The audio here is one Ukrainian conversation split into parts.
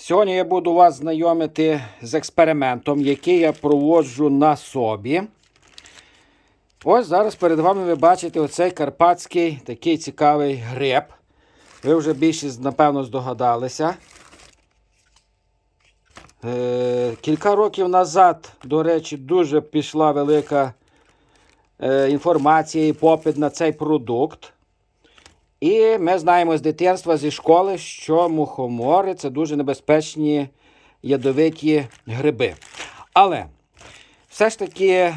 Сьогодні я буду вас знайомити з експериментом, який я проводжу на собі. Ось зараз перед вами ви бачите оцей карпатський такий цікавий гриб. Ви вже більшість, напевно, здогадалися. Е, кілька років назад, до речі, дуже пішла велика е, інформація і попит на цей продукт. І ми знаємо з дитинства зі школи, що мухомори це дуже небезпечні ядовиті гриби. Але все ж таки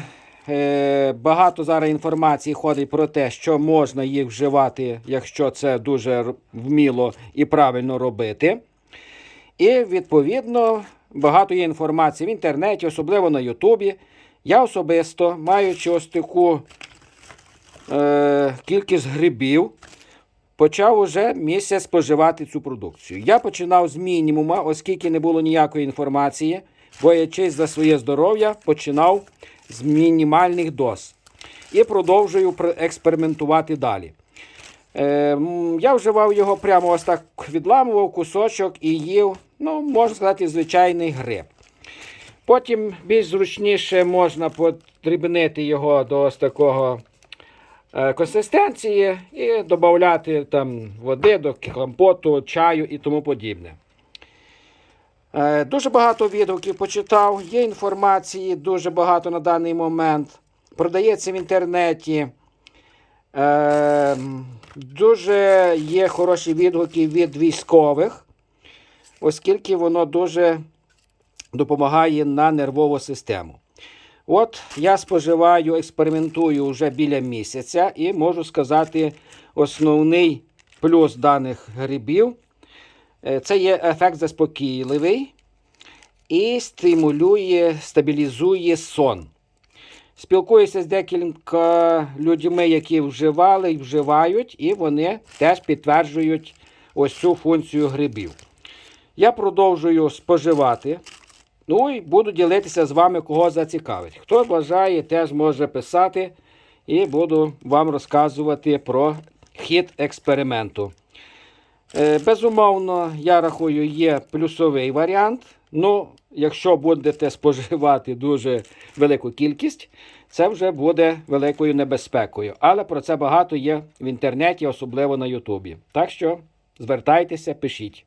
е, багато зараз інформації ходить про те, що можна їх вживати, якщо це дуже вміло і правильно робити. І відповідно багато є інформації в інтернеті, особливо на Ютубі. Я особисто, маючи ось таку е, кількість грибів, почав уже місяць споживати цю продукцію. Я починав з мінімума, оскільки не було ніякої інформації, боячись за своє здоров'я, починав з мінімальних доз. І продовжую експериментувати далі. Е, я вживав його прямо ось так відламував кусочок і їв, ну, можна сказати, звичайний гриб. Потім більш зручніше можна подрібнити його до ось такого консистенції і додати там води до компоту, чаю і тому подібне. Е, Дуже багато відгуків почитав, є інформації дуже багато на даний момент. Продається в інтернеті. Е, Дуже є хороші відгуки від військових, оскільки воно дуже допомагає на нервову систему. От я споживаю, експериментую вже біля місяця і можу сказати, основний плюс даних грибів е, це є ефект заспокійливий і стимулює, стабілізує сон. Спілкуюся з декілька людьми, які вживали і вживають, і вони теж підтверджують ось цю функцію грибів. Я продовжую споживати. Ну і буду ділитися з вами, кого зацікавить. Хто бажає, теж може писати, і буду вам розказувати про хід експерименту. Е, Безумовно, я рахую, є плюсовий варіант. Ну, якщо будете споживати дуже велику кількість, це вже буде великою небезпекою. Але про це багато є в інтернеті, особливо на Ютубі. Так що звертайтеся, пишіть.